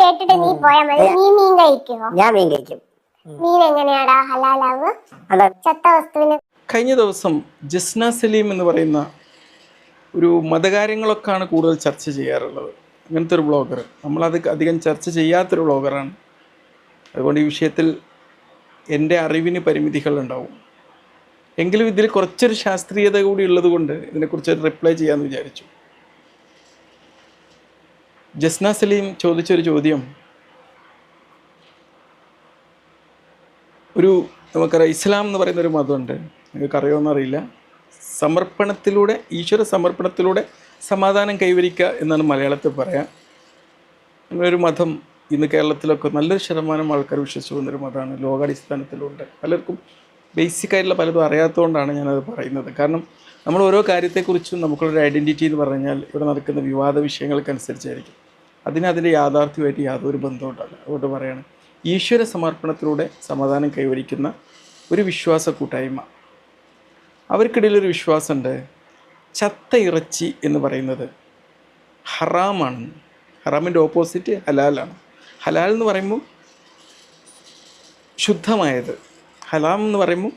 കേട്ടിട്ട് നീ പോയാ മതി. നീ മീൻ ഞാൻ മീൻ കഴിക്കും. മീൻ എങ്ങനെയാടാ? ഹലാലാവ്? ചത്ത വസ്തുവിന് കഴിഞ്ഞ ദിവസം ജസ്ന സലീം എന്ന് പറയുന്ന ഒരു മതകാര്യങ്ങളൊക്കെയാണ് കൂടുതൽ ചർച്ച ചെയ്യാറുള്ളത്. അങ്ങനത്തെ ഒരു ബ്ലോഗർ. നമ്മളത് അധികം ചർച്ച ചെയ്യാത്തൊരു ബ്ലോഗറാണ്. അതുകൊണ്ട് ഈ വിഷയത്തിൽ എന്റെ അറിവിന് പരിമിതികളുണ്ടാവും. എങ്കിലും ഇതിൽ കുറച്ചൊരു ശാസ്ത്രീയത കൂടി ഉള്ളതുകൊണ്ട് ഇതിനെക്കുറിച്ച് റിപ്ലൈ ചെയ്യാമെന്ന് വിചാരിച്ചു. ജസ്ന സലീം ചോദിച്ചൊരു ചോദ്യം. ഒരു നമുക്കറിയാം ഇസ്ലാം എന്ന് പറയുന്ന ഒരു മതമുണ്ട്. നിങ്ങൾക്ക് അറിയുമെന്ന് അറിയില്ല സമർപ്പണത്തിലൂടെ ഈശ്വര സമർപ്പണത്തിലൂടെ സമാധാനം കൈവരിക്കുക എന്നാണ് മലയാളത്തിൽ പറയാം. അങ്ങനൊരു മതം ഇന്ന് കേരളത്തിലൊക്കെ നല്ലൊരു ശതമാനം ആൾക്കാർ വിശ്വസിച്ചു പോകുന്നൊരു മതമാണ്. ലോകാടിസ്ഥാനത്തിലുണ്ട്. പലർക്കും ബേസിക് ആയിട്ടുള്ള പലതും അറിയാത്തതുകൊണ്ടാണ് ഞാനത് പറയുന്നത്. കാരണം നമ്മൾ ഓരോ കാര്യത്തെക്കുറിച്ചും നമുക്കുള്ളൊരു ഐഡന്റിറ്റി എന്ന് പറഞ്ഞാൽ ഇവിടെ നടക്കുന്ന വിവാദ വിഷയങ്ങൾക്കനുസരിച്ചായിരിക്കും. അതിന് അതിന്റെ യാഥാർത്ഥ്യമായിട്ട് യാതൊരു ബന്ധവും ഉണ്ടാവില്ല അതുകൊണ്ട് പറയാണ് ഈശ്വര സമർപ്പണത്തിലൂടെ സമാധാനം കൈവരിക്കുന്ന ഒരു വിശ്വാസ കൂട്ടായ്മ. അവർക്കിടയിലൊരു വിശ്വാസമുണ്ട്. ചത്ത ഇറച്ചി എന്ന് പറയുന്നത് ഹറാമാണ്. ഹറാമിന്റെ ഓപ്പോസിറ്റ് ഹലാലാണ്. ഹലാൽ എന്ന് പറയുമ്പോൾ ശുദ്ധമായത്. ഹലാം എന്ന് പറയുമ്പോൾ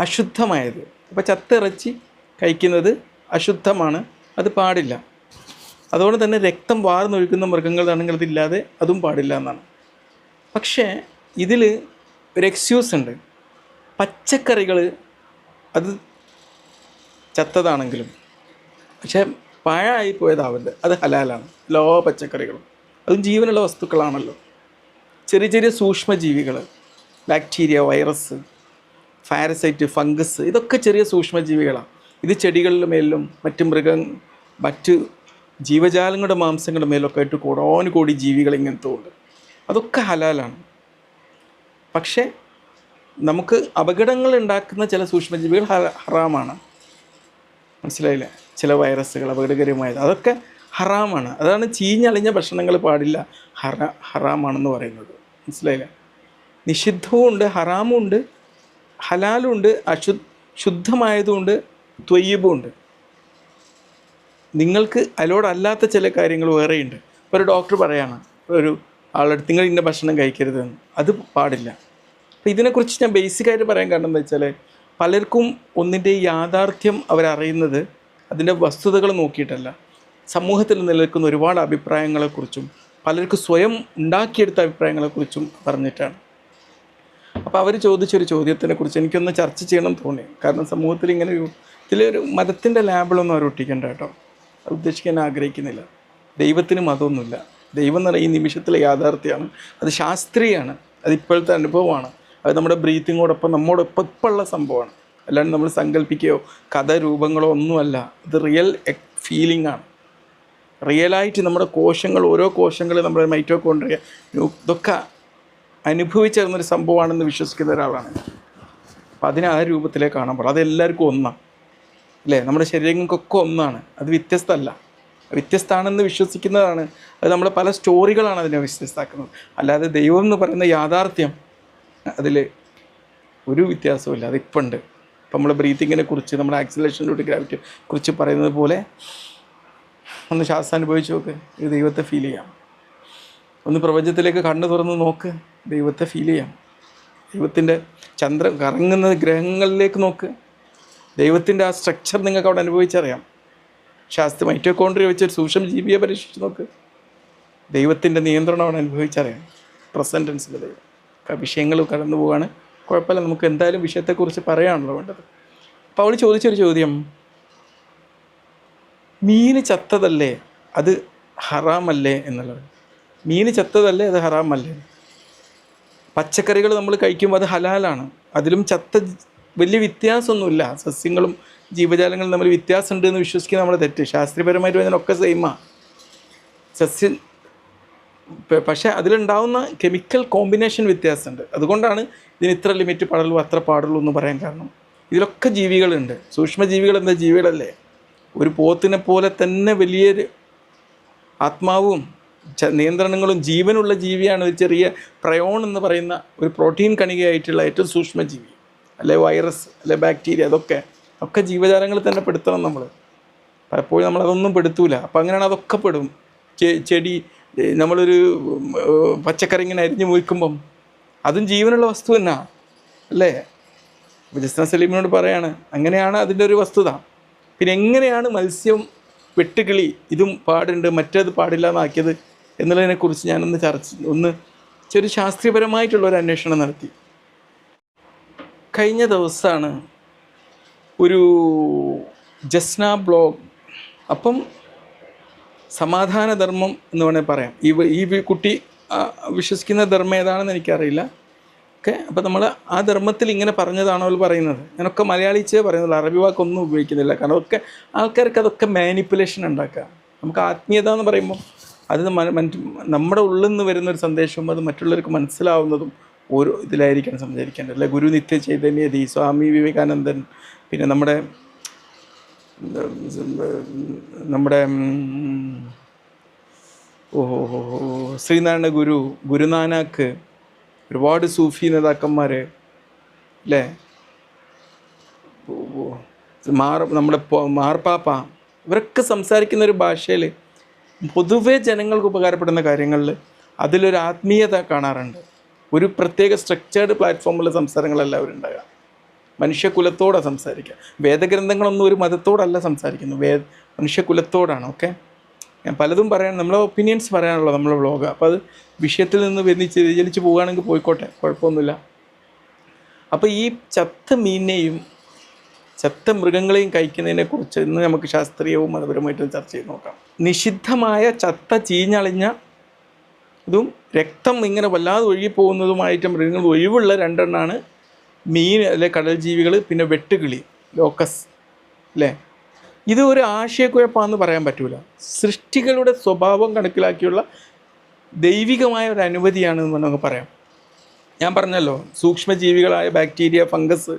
അശുദ്ധമായത്. അപ്പോൾ ചത്ത ഇറച്ചി കഴിക്കുന്നത് അശുദ്ധമാണ്. അത് പാടില്ല. അതുകൊണ്ട് തന്നെ രക്തം വാർന്നൊഴുക്കുന്ന മൃഗങ്ങളാണെങ്കിൽ അതില്ലാതെ അതും പാടില്ല എന്നാണ്. പക്ഷേ ഇതിൽ ഒരു എക്സ്ക്യൂസ് ഉണ്ട്. പച്ചക്കറികൾ അത് ചത്തതാണെങ്കിലും പക്ഷേ പഴമായി പോയതാവില്ല അത് ഹലാലാണ്. ലോ പച്ചക്കറികളും. അതും ജീവനുള്ള വസ്തുക്കളാണല്ലോ. ചെറിയ ചെറിയ സൂക്ഷ്മജീവികൾ ബാക്ടീരിയ വൈറസ് ഫാരസൈറ്റ് ഫംഗസ് ഇതൊക്കെ ചെറിയ സൂക്ഷ്മജീവികളാണ്. ഇത് ചെടികളിലും മേലിലും മറ്റ് മൃഗ മറ്റ് ജീവജാലങ്ങളുടെ മാംസങ്ങളുടെ മേലൊക്കെ ആയിട്ട് കോടാനുകോടി ജീവികൾ ഇങ്ങനത്തെ ഉണ്ട് അതൊക്കെ ഹലാലാണ്. പക്ഷേ നമുക്ക് അപകടങ്ങൾ ഉണ്ടാക്കുന്ന ചില സൂക്ഷ്മജീവികൾ ഹറാമാണ്. മനസ്സിലായില്ലേ? ചില വൈറസുകൾ അപകടകരമായത്. അതൊക്കെ ഹറാമാണ്. അതാണ് ചീഞ്ഞളിഞ്ഞ ഭക്ഷണങ്ങൾ പാടില്ല. ഹറ ഹറാമാണെന്ന് പറയുന്നത്. മനസ്സിലായില്ല? നിഷിദ്ധവും ഉണ്ട് ഹറാമും ഉണ്ട് ഹലാലും ഉണ്ട് അശു ശുദ്ധമായതുകൊണ്ട് ത്വയ്യബും ഉണ്ട് നിങ്ങൾക്ക് അലോഡ് അല്ലാത്ത ചില കാര്യങ്ങൾ വേറെയുണ്ട്. ഒരു ഡോക്ടർ പറയാണ് ഒരു ആളെടുത്ത് നിങ്ങൾ ഇന്ന ഭക്ഷണം കഴിക്കരുതെന്ന്. അത് പാടില്ല. അപ്പോൾ ഇതിനെക്കുറിച്ച് ഞാൻ ബേസിക്കായിട്ട് പറയാൻ കാരണം എന്താ വെച്ചാൽ പലർക്കും ഒന്നിന്റെ യാഥാർത്ഥ്യം അവരറിയുന്നത് അതിന്റെ വസ്തുതകൾ നോക്കിയിട്ടല്ല. സമൂഹത്തിൽ നിലനിൽക്കുന്ന ഒരുപാട് അഭിപ്രായങ്ങളെക്കുറിച്ചും പലർക്കും സ്വയം ഉണ്ടാക്കിയെടുത്ത അഭിപ്രായങ്ങളെക്കുറിച്ചും പറഞ്ഞിട്ടാണ്. അപ്പോൾ അവർ ചോദിച്ചൊരു ചോദ്യത്തിനെക്കുറിച്ച് എനിക്കൊന്ന് ചർച്ച ചെയ്യണം തോന്നി. കാരണം സമൂഹത്തിൽ ഇങ്ങനെ ഒരു ഇതിലൊരു മതത്തിന്റെ ലാബിളൊന്നും അവർ ഒട്ടിക്കണ്ട കേട്ടോ. ഉദ്ദേശിക്കാൻ ആഗ്രഹിക്കുന്നില്ല. ദൈവത്തിന് മതമൊന്നുമില്ല ദൈവം എന്ന് പറയുന്ന ഈ നിമിഷത്തിലെ യാഥാർത്ഥ്യമാണ്. അത് ശാസ്ത്രീയമാണ് അത് ഇപ്പോഴത്തെ അനുഭവമാണ്. അത് നമ്മുടെ ബ്രീത്തിങ്ങോടൊപ്പം നമ്മോടൊപ്പം ഇപ്പോഴുള്ള സംഭവമാണ്. അല്ലാണ്ട് നമ്മൾ സങ്കല്പിക്കുകയോ കഥരൂപങ്ങളോ ഒന്നുമല്ല. ഇത് റിയൽ ഫീലിംഗ് ആണ് റിയലായിട്ട് നമ്മുടെ കോശങ്ങൾ ഓരോ കോശങ്ങൾ നമ്മുടെ മൈറ്റോകോൺട്രിയ ഇതൊക്കെ അനുഭവിച്ചിരുന്നൊരു സംഭവമാണെന്ന് വിശ്വസിക്കുന്ന ഒരാളാണ്. അപ്പം അതിനെ ആ രൂപത്തിലേ കാണാൻ പാടില്ല അതെല്ലാവർക്കും ഒന്നാണ്. അല്ലേ? നമ്മുടെ ശരീരങ്ങൾക്കൊക്കെ ഒന്നാണ്. അത് വ്യത്യസ്തമല്ല. വ്യത്യസ്തമാണെന്ന് വിശ്വസിക്കുന്നതാണ്. അത് നമ്മുടെ പല സ്റ്റോറികളാണ് അതിനെ വ്യത്യസ്തമാക്കുന്നത്. അല്ലാതെ ദൈവം എന്ന് പറയുന്ന യാഥാർത്ഥ്യം അതിൽ ഒരു വ്യത്യാസമില്ല അതിപ്പോൾ ഉണ്ട് ഇപ്പം നമ്മൾ ബ്രീത്തിങ്ങിനെ കുറിച്ച് നമ്മുടെ ആക്സിലേഷൻ ആക്സിലേഷനിലൂടെ ഗ്രാവിറ്റിയെ കുറിച്ച് പറയുന്നത് പോലെ ഒന്ന് ശ്വാസം അനുഭവിച്ച് നോക്ക്. ഇത് ദൈവത്തെ ഫീൽ ചെയ്യാം. ഒന്ന് പ്രപഞ്ചത്തിലേക്ക് കണ്ണു തുറന്ന് നോക്ക്. ദൈവത്തെ ഫീൽ ചെയ്യാം. ദൈവത്തിന്റെ ചന്ദ്രം കറങ്ങുന്ന ഗ്രഹങ്ങളിലേക്ക് നോക്ക്. ദൈവത്തിന്റെ ആ സ്ട്രക്ചർ നിങ്ങൾക്ക് അവിടെ അനുഭവിച്ചറിയാം. ശാസ്ത്രി മൈറ്റോക്കോണ്ട്രി വെച്ചൊരു സൂക്ഷ്മ ജീവിയെ പരീക്ഷിച്ച് നോക്ക്. ദൈവത്തിന്റെ നിയന്ത്രണം അവിടെ അനുഭവിച്ചറിയാം. പ്രസന്റൻസിന്റെ ദൈവം. വിഷയങ്ങൾ കടന്നു പോവാണ്. കുഴപ്പമില്ല നമുക്ക് എന്തായാലും വിഷയത്തെക്കുറിച്ച് പറയാണല്ലോ വേണ്ടത്. അപ്പോൾ അവൾ ചോദിച്ചൊരു ചോദ്യം. മീന് ചത്തതല്ലേ? അത് ഹറാമല്ലേ എന്നുള്ളത്. മീന് ചത്തതല്ലേ? അത് ഹറാമല്ലേ? പച്ചക്കറികൾ നമ്മൾ കഴിക്കുമ്പോൾ അത് ഹലാലാണ്. അതിലും ചത്ത വലിയ വ്യത്യാസമൊന്നുമില്ല. സസ്യങ്ങളും ജീവജാലങ്ങളും തമ്മിൽ വ്യത്യാസമുണ്ട് എന്ന് വിശ്വസിക്കുന്ന നമ്മുടെ തെറ്റ്. ശാസ്ത്രീയപരമായിട്ട് പറഞ്ഞാലൊക്കെ സെയിമാണ് സസ്യ പക്ഷെ അതിലുണ്ടാവുന്ന കെമിക്കൽ കോമ്പിനേഷൻ വ്യത്യാസമുണ്ട്. അതുകൊണ്ടാണ് ഇതിന് ഇത്ര ലിമിറ്റ് പാടുള്ളൂ അത്ര പാടുള്ളൂ എന്ന് പറയാൻ കാരണം. ഇതിലൊക്കെ ജീവികളുണ്ട്. സൂക്ഷ്മജീവികൾ എന്താ ജീവികളല്ലേ? ഒരു പോത്തിനെ പോലെ തന്നെ വലിയൊരു ആത്മാവും നിയന്ത്രണങ്ങളും ജീവനുള്ള ജീവിയാണ് ഒരു ചെറിയ പ്രയോൺ എന്ന് പറയുന്ന ഒരു പ്രോട്ടീൻ കണികയായിട്ടുള്ള ഏറ്റവും സൂക്ഷ്മജീവി. അല്ലെ വൈറസ് അല്ലെ ബാക്ടീരിയ അതൊക്കെ ഒക്കെ ജീവജാലങ്ങളിൽ തന്നെ പെടുത്തണം നമ്മൾ പലപ്പോഴും നമ്മൾ അതൊന്നും പെടുത്തൂല. അപ്പം അങ്ങനെയാണ് അതൊക്കെ പെടും. ചെടി നമ്മളൊരു പച്ചക്കറി ഇങ്ങനെ അരിഞ്ഞു മുറിക്കുമ്പം അതും ജീവനുള്ള വസ്തു തന്നെ. അല്ലേ? ജസ്ന സലീമിനോട് പറയാണ് അങ്ങനെയാണ് അതിന്റെ ഒരു വസ്തുത. പിന്നെ എങ്ങനെയാണ് മത്സ്യം വെട്ടുകിളി ഇതും പാടുണ്ട് മറ്റേത് പാടില്ല എന്നാക്കിയത് എന്നുള്ളതിനെക്കുറിച്ച് ഞാനൊന്ന് ചർച്ച ഒന്ന് ചെറിയ ശാസ്ത്രീയപരമായിട്ടുള്ള ഒരു അന്വേഷണം നടത്തി. കഴിഞ്ഞ ദിവസമാണ് ഒരു ജസ്ന ബ്ലോഗ്. അപ്പം സമാധാനധർമ്മം എന്ന് വേണേൽ പറയാം. ഈ ഈ കുട്ടി വിശ്വസിക്കുന്ന ധർമ്മം ഏതാണെന്ന് എനിക്കറിയില്ല. ഓക്കെ? അപ്പോൾ നമ്മൾ ആ ധർമ്മത്തിൽ ഇങ്ങനെ പറഞ്ഞതാണോ അവർ പറയുന്നത്? ഞാനൊക്കെ മലയാളിച്ചേ പറയുന്നുള്ളൂ. അറബി വാക്കൊന്നും ഉപയോഗിക്കുന്നില്ല. കാരണം ഒക്കെ ആൾക്കാർക്ക് അതൊക്കെ മാനിപ്പുലേഷൻ ഉണ്ടാക്കുക. നമുക്ക് ആത്മീയത എന്ന് പറയുമ്പോൾ അത് നമ്മുടെ ഉള്ളിൽ നിന്ന് വരുന്ന ഒരു സന്ദേശവും അത് മറ്റുള്ളവർക്ക് മനസ്സിലാവുന്നതും ഓരോ ഇതിലായിരിക്കണം സംസാരിക്കേണ്ടത്. അല്ലെ ഗുരു നിത്യ ചൈതന്യതി സ്വാമി വിവേകാനന്ദൻ പിന്നെ നമ്മുടെ നമ്മുടെ ഓഹോ ശ്രീനാരായണ ഗുരു ഗുരുനാനാക്ക് ഒരുപാട് സൂഫി നേതാക്കന്മാർ അല്ലേ? മാർ നമ്മുടെ മാർപ്പാപ്പ ഇവരൊക്കെ സംസാരിക്കുന്ന ഒരു ഭാഷയിൽ പൊതുവേ ജനങ്ങൾക്ക് ഉപകാരപ്പെടുന്ന കാര്യങ്ങളിൽ അതിലൊരു ആത്മീയത കാണാറുണ്ട്. ഒരു പ്രത്യേക സ്ട്രക്ചേർഡ് പ്ലാറ്റ്ഫോമിലെ സംസാരങ്ങളല്ല അവരുണ്ടാകുക മനുഷ്യകുലത്തോടെ സംസാരിക്കുക. വേദഗ്രന്ഥങ്ങളൊന്നും ഒരു മതത്തോടല്ല സംസാരിക്കുന്നു വേ മനുഷ്യകുലത്തോടാണ് ഓക്കെ ഞാൻ പലതും പറയാൻ നമ്മളെ ഒപ്പീനിയൻസ് പറയാനുള്ളത് നമ്മളെ വ്ളോഗ് അപ്പോൾ അത് വിഷയത്തിൽ നിന്ന് വ്യതിച്ച് വ്യതിചലിച്ച് പോവുകയാണെങ്കിൽ പോയിക്കോട്ടെ കുഴപ്പമൊന്നുമില്ല. അപ്പോൾ ഈ ചത്ത മീനിനെയും ചത്ത മൃഗങ്ങളെയും കഴിക്കുന്നതിനെ കുറിച്ച് ഇന്ന് നമുക്ക് ശാസ്ത്രീയവും മതപരമായിട്ടും ചർച്ച ചെയ്ത് നോക്കാം. നിഷിദ്ധമായ ചത്ത ചീഞ്ഞളിഞ്ഞ ഇതും രക്തം ഇങ്ങനെ വല്ലാതെ ഒഴുകിപ്പോകുന്നതുമായിട്ട് മൃഗങ്ങൾ ഒഴിവുള്ള രണ്ടെണ്ണമാണ് മീൻ അല്ലെ കടൽ ജീവികൾ പിന്നെ വെട്ടുകിളി ലോക്കസ് അല്ലേ? ഇത് ഒരു ആശയക്കുഴപ്പമാണെന്ന് പറയാൻ പറ്റൂല. സൃഷ്ടികളുടെ സ്വഭാവം കണക്കിലാക്കിയുള്ള ദൈവികമായ ഒരു അനുമതിയാണ് എന്ന് നമുക്ക് പറയാം. ഞാൻ പറഞ്ഞല്ലോ സൂക്ഷ്മജീവികളായ ബാക്ടീരിയ ഫംഗസ്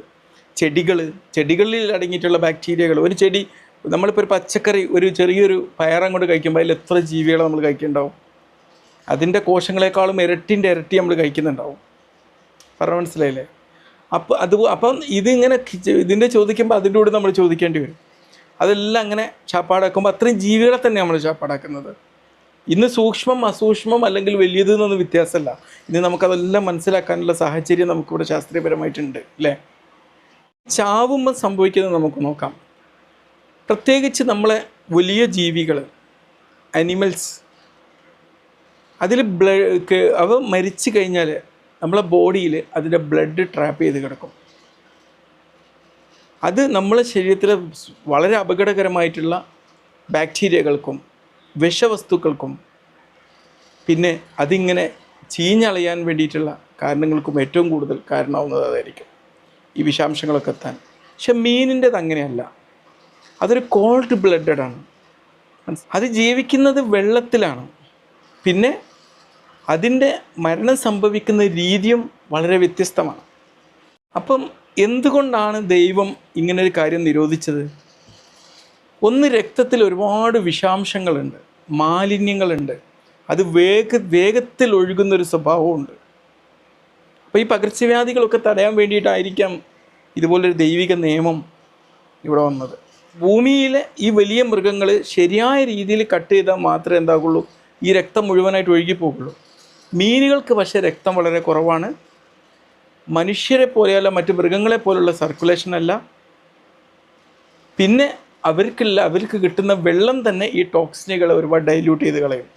ചെടികൾ ചെടികളിൽ അടങ്ങിയിട്ടുള്ള ബാക്ടീരിയകൾ ഒരു ചെടി നമ്മളിപ്പോൾ ഒരു പച്ചക്കറി ഒരു ചെറിയൊരു പയറങ്ങോട്ട് കഴിക്കുമ്പോൾ അതിൽ എത്ര ജീവികളെ നമ്മൾ കഴിക്കുന്നുണ്ടാവും? അതിന്റെ കോശങ്ങളെക്കാളും ഇരട്ടിന്റെ ഇരട്ടി നമ്മൾ കഴിക്കുന്നുണ്ടാവും. പറഞ്ഞ മനസ്സിലായില്ലേ? അപ്പോൾ അത് അപ്പം ഇതിങ്ങനെ ഇതിന്റെ ചോദിക്കുമ്പോൾ അതിന്റെ കൂടെ നമ്മൾ ചോദിക്കേണ്ടി വരും. അതെല്ലാം അങ്ങനെ ചാപ്പാടാക്കുമ്പോൾ അത്രയും ജീവികളെ തന്നെ നമ്മൾ ചാപ്പാടാക്കുന്നത്. ഇന്ന് സൂക്ഷ്മം അസൂക്ഷ്മം അല്ലെങ്കിൽ വലിയത് എന്നൊന്നും വ്യത്യാസമല്ല. ഇന്ന് നമുക്കതെല്ലാം മനസ്സിലാക്കാനുള്ള സാഹചര്യം നമുക്കിവിടെ ശാസ്ത്രീയപരമായിട്ടുണ്ട് അല്ലേ? ചാവുമ്പോൾ സംഭവിക്കുന്നത് നമുക്ക് നോക്കാം. പ്രത്യേകിച്ച് നമ്മളെ വലിയ ജീവികൾ അനിമൽസ് അതിൽ ബ്ലഡ് അവ മരിച്ചു കഴിഞ്ഞാൽ നമ്മളെ ബോഡിയിൽ അതിന്റെ ബ്ലഡ് ട്രാപ്പ് ചെയ്ത് കിടക്കും. അത് നമ്മളെ ശരീരത്തിലെ വളരെ അപകടകരമായിട്ടുള്ള ബാക്ടീരിയകൾക്കും വിഷവസ്തുക്കൾക്കും പിന്നെ അതിങ്ങനെ ചീഞ്ഞളയാൻ വേണ്ടിയിട്ടുള്ള കാരണങ്ങൾക്കും ഏറ്റവും കൂടുതൽ കാരണമാവുന്നത് അതായിരിക്കും ഈ വിഷാംശങ്ങളൊക്കെ എത്താൻ. പക്ഷെ മീനിന്റെത് അങ്ങനെയല്ല. അതൊരു കോൾഡ് ബ്ലഡഡ് ആണ്. അത് ജീവിക്കുന്നത് വെള്ളത്തിലാണ്. പിന്നെ അതിന്റെ മരണം സംഭവിക്കുന്ന രീതിയും വളരെ വ്യത്യസ്തമാണ്. അപ്പം എന്തുകൊണ്ടാണ് ദൈവം ഇങ്ങനൊരു കാര്യം നിരോധിച്ചത്? ഒന്ന് രക്തത്തിൽ ഒരുപാട് വിഷാംശങ്ങളുണ്ട് മാലിന്യങ്ങളുണ്ട് അത് വേഗ വേഗത്തിൽ ഒഴുകുന്നൊരു സ്വഭാവമുണ്ട്. അപ്പോൾ ഈ പകർച്ചവ്യാധികളൊക്കെ തടയാൻ വേണ്ടിയിട്ടായിരിക്കാം ഇതുപോലൊരു ദൈവിക നിയമം ഇവിടെ വന്നത്. ഭൂമിയിലെ ഈ വലിയ മൃഗങ്ങൾ ശരിയായ രീതിയിൽ കട്ട് ചെയ്താൽ മാത്രമേ എന്താകുള്ളൂ? ഈ രക്തം മുഴുവനായിട്ട് ഒഴുകി പോകുള്ളൂ. മീനുകൾക്ക് പക്ഷേ രക്തം വളരെ കുറവാണ്. മനുഷ്യരെ പോലെയല്ല മറ്റ് മൃഗങ്ങളെ പോലുള്ള സർക്കുലേഷൻ അല്ല. പിന്നെ അവർക്കില്ല അവർക്ക് കിട്ടുന്ന വെള്ളം തന്നെ ഈ ടോക്സിനുകളെ ഒരുപാട് ഡൈല്യൂട്ട് ചെയ്ത് കളയും.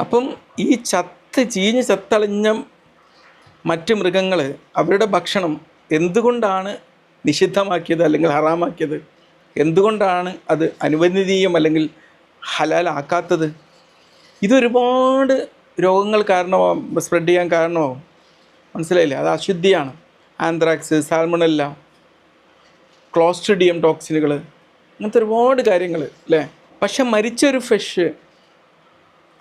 അപ്പം ഈ ചത്ത് ചീഞ്ഞ് ചത്തളിഞ്ഞ മറ്റ് മൃഗങ്ങൾ അവരുടെ ഭക്ഷണം എന്തുകൊണ്ടാണ് നിഷിദ്ധമാക്കിയത് അല്ലെങ്കിൽ ഹറാമാക്കിയത്? എന്തുകൊണ്ടാണ് അത് അനുവദനീയം അല്ലെങ്കിൽ ഹലാലാക്കാത്തത്. ഇതൊരുപാട് രോഗങ്ങൾ കാരണമാവും സ്പ്രെഡ് ചെയ്യാൻ കാരണമാവും. മനസ്സിലായില്ലേ? അത് അശുദ്ധിയാണ്. ആന്ത്രാക്സ് സാൽമണല്ല ക്ലോസ്ട്രിഡിയം ടോക്സിനുകൾ അങ്ങനത്തെ ഒരുപാട് കാര്യങ്ങൾ അല്ലേ പക്ഷെ മരിച്ചൊരു ഫിഷ്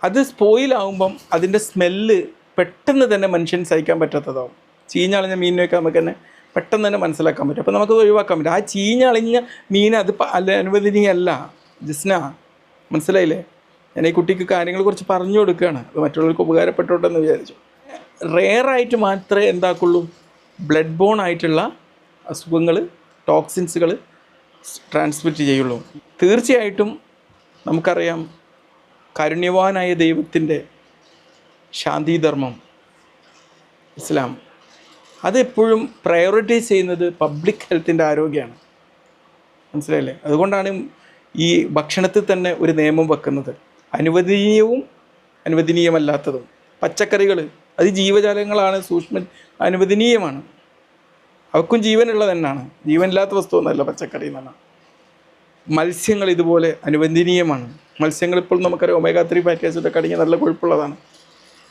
അത് സ്പോയിലാവുമ്പം അതിന്റെ സ്മെല്ല് പെട്ടെന്ന് തന്നെ മനുഷ്യൻ സഹിക്കാൻ പറ്റാത്തതാവും. ചീഞ്ഞളിഞ്ഞ മീനിനൊക്കെ നമുക്ക് തന്നെ പെട്ടെന്ന് തന്നെ മനസ്സിലാക്കാൻ പറ്റും. അപ്പോൾ നമുക്കത് ഒഴിവാക്കാൻ പറ്റും. ആ ചീഞ്ഞളിഞ്ഞ മീൻ അത് അല്ല അനുവദനീയമല്ല ജിസ്ന മനസ്സിലായില്ലേ? ഞാൻ ഈ കുട്ടിക്ക് കാര്യങ്ങൾ കുറച്ച് പറഞ്ഞു കൊടുക്കുകയാണ്. അത് മറ്റുള്ളവർക്ക് ഉപകാരപ്പെട്ടോട്ടെ എന്ന് വിചാരിച്ചു. റെയറായിട്ട് മാത്രമേ എന്താക്കുള്ളൂ. ബ്ലഡ് ബോൺ ആയിട്ടുള്ള അസുഖങ്ങൾ ടോക്സിൻസുകൾ ട്രാൻസ്മിറ്റ് ചെയ്യുള്ളൂ. തീർച്ചയായിട്ടും നമുക്കറിയാം കാരുണ്യവാനായ ദൈവത്തിന്റെ ശാന്തിധർമ്മം ഇസ്ലാം. അതെപ്പോഴും പ്രയോറിറ്റൈസ് ചെയ്യുന്നത് പബ്ലിക് ഹെൽത്തിന്റെ ആരോഗ്യമാണ്. മനസ്സിലായില്ലേ? അതുകൊണ്ടാണ് ഈ ഭക്ഷണത്തിൽ തന്നെ ഒരു നിയമം വെക്കുന്നത്. അനുവദനീയവും അനുവദനീയമല്ലാത്തതും. പച്ചക്കറികൾ അത് ജീവജാലങ്ങളാണ് സൂക്ഷ്മ അനുവദനീയമാണ്. അവക്കും ജീവനുള്ളത് തന്നെയാണ്. ജീവനില്ലാത്ത വസ്തു ഒന്നല്ല പച്ചക്കറി എന്ന് പറഞ്ഞാൽ. മത്സ്യങ്ങൾ ഇതുപോലെ അനുവദനീയമാണ്. മത്സ്യങ്ങൾ ഇപ്പോൾ നമുക്കറിയാം ഒമേഗ ത്രീ ഫാറ്റി ആസിഡൊക്കെ അടങ്ങിയ നല്ല കൊഴുപ്പുള്ളതാണ്.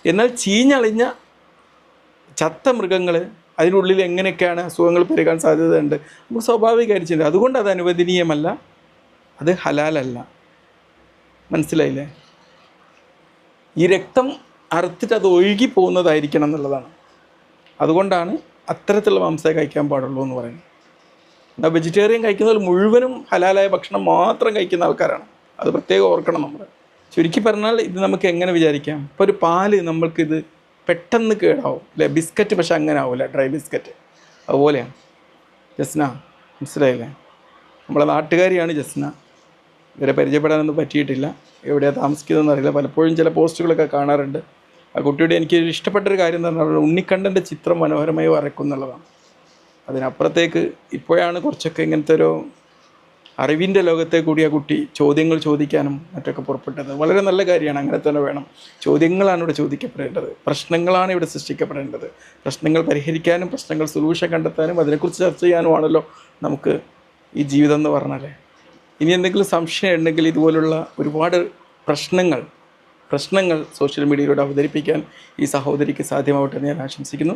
എന്നാൽ ചീഞ്ഞളിഞ്ഞ ചത്ത മൃഗങ്ങൾ അതിനുള്ളിൽ എങ്ങനെയൊക്കെയാണ് അസുഖങ്ങൾ പെരുകാൻ സാധ്യതയുണ്ട്? നമുക്ക് സ്വാഭാവികമായിട്ട് ചിന്ത അതുകൊണ്ട് അത് അനുവദനീയമല്ല. അത് ഹലാലല്ല. മനസ്സിലായില്ലേ? ഈ രക്തം അറുത്തിട്ട് അത് ഒഴുകി പോകുന്നതായിരിക്കണം എന്നുള്ളതാണ്. അതുകൊണ്ടാണ് അത്തരത്തിലുള്ള മാംസമേ കഴിക്കാൻ പാടുള്ളൂ എന്ന് പറയുന്നത്. എന്നാൽ വെജിറ്റേറിയൻ കഴിക്കുന്നതിൽ മുഴുവനും ഹലാലായ ഭക്ഷണം മാത്രം കഴിക്കുന്ന ആൾക്കാരാണ്. അത് പ്രത്യേകം ഓർക്കണം നമ്മൾ. ചുരുക്കി പറഞ്ഞാൽ ഇത് നമുക്ക് എങ്ങനെ വിചാരിക്കാം? ഇപ്പോൾ ഒരു പാൽ നമ്മൾക്കിത് പെട്ടെന്ന് കേടാവും. അല്ലേ ബിസ്ക്കറ്റ് പക്ഷെ അങ്ങനെ ആവില്ല ഡ്രൈ ബിസ്ക്കറ്റ്. അതുപോലെയാണ്. ജസ്ന മനസ്സിലായില്ലേ? നമ്മളെ നാട്ടുകാരിയാണ് ജസ്ന. ഇവരെ പരിചയപ്പെടാനൊന്നും പറ്റിയിട്ടില്ല. എവിടെയാണ് താമസിക്കുന്നതെന്ന് അറിയില്ല. പലപ്പോഴും ചില പോസ്റ്റുകളൊക്കെ കാണാറുണ്ട്. ആ കുട്ടിയുടെ എനിക്ക് ഇഷ്ടപ്പെട്ടൊരു കാര്യം എന്ന് പറഞ്ഞാൽ ഉണ്ണിക്കണ്ണന്റെ ചിത്രം മനോഹരമായി വരക്കും എന്നുള്ളതാണ്. അതിനപ്പുറത്തേക്ക് ഇപ്പോഴാണ് കുറച്ചൊക്കെ ഇങ്ങനത്തെ ഒരു അറിവിന്റെ ലോകത്തെ കൂടി ആ കുട്ടി ചോദ്യങ്ങൾ ചോദിക്കാനും മറ്റൊക്കെ പുറപ്പെട്ടത്. വളരെ നല്ല കാര്യമാണ്. അങ്ങനെ തന്നെ വേണം. ചോദ്യങ്ങളാണ് ഇവിടെ ചോദിക്കപ്പെടേണ്ടത്. പ്രശ്നങ്ങളാണ് ഇവിടെ സൃഷ്ടിക്കപ്പെടേണ്ടത്. പ്രശ്നങ്ങൾ പരിഹരിക്കാനും പ്രശ്നങ്ങൾ സൊല്യൂഷൻ കണ്ടെത്താനും അതിനെക്കുറിച്ച് ചർച്ച ചെയ്യാനുമാണല്ലോ നമുക്ക് ഈ ജീവിതം എന്ന് പറഞ്ഞാലേ. ഇനി എന്തെങ്കിലും സംശയം ഉണ്ടെങ്കിൽ ഇതുപോലുള്ള ഒരുപാട് പ്രശ്നങ്ങൾ പ്രശ്നങ്ങൾ സോഷ്യൽ മീഡിയയിലൂടെ അവതരിപ്പിക്കാൻ ഈ സഹോദരിക്ക് സാധ്യമാവട്ടെ എന്ന് ഞാൻ ആശംസിക്കുന്നു.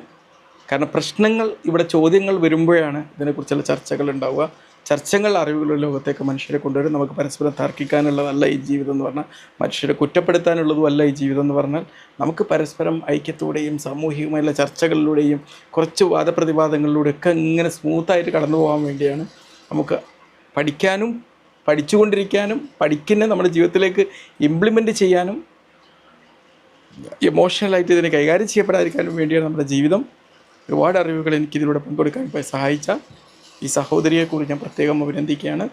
കാരണം പ്രശ്നങ്ങൾ ഇവിടെ ചോദ്യങ്ങൾ വരുമ്പോഴാണ് ഇതിനെക്കുറിച്ചുള്ള ചർച്ചകൾ ഉണ്ടാവുക. ചർച്ചകൾ അറിവുകളുടെ ലോകത്തേക്ക് മനുഷ്യരെ കൊണ്ടുവരും. നമുക്ക് പരസ്പരം തർക്കിക്കാനുള്ളതല്ല ഈ ജീവിതം എന്ന് പറഞ്ഞാൽ മനുഷ്യരെ കുറ്റപ്പെടുത്താനുള്ളതും അല്ല ഈ ജീവിതം എന്ന് പറഞ്ഞാൽ നമുക്ക് പരസ്പരം ഐക്യത്തോടെയും സാമൂഹികമായുള്ള ചർച്ചകളിലൂടെയും കുറച്ച് വാദപ്രതിവാദങ്ങളിലൂടെയൊക്കെ ഇങ്ങനെ സ്മൂത്തായിട്ട് കടന്നു പോകാൻ വേണ്ടിയാണ് നമുക്ക് പഠിക്കാനും പഠിച്ചുകൊണ്ടിരിക്കാനും പഠിക്കുന്ന നമ്മുടെ ജീവിതത്തിലേക്ക് ഇംപ്ലിമെന്റ് ചെയ്യാനും ഇമോഷണലായിട്ട് ഇതിനെ കൈകാര്യം ചെയ്യപ്പെടാതിരിക്കാനും വേണ്ടിയാണ് നമ്മുടെ ജീവിതം. ഒരുപാട് അറിവുകൾ എനിക്കിതിലൂടെ പങ്കെടുക്കാൻ സഹായിച്ച ഈ സഹോദരിയെക്കുറിച്ച് ഞാൻ പ്രത്യേകം അഭിനന്ദിക്കുകയാണ്.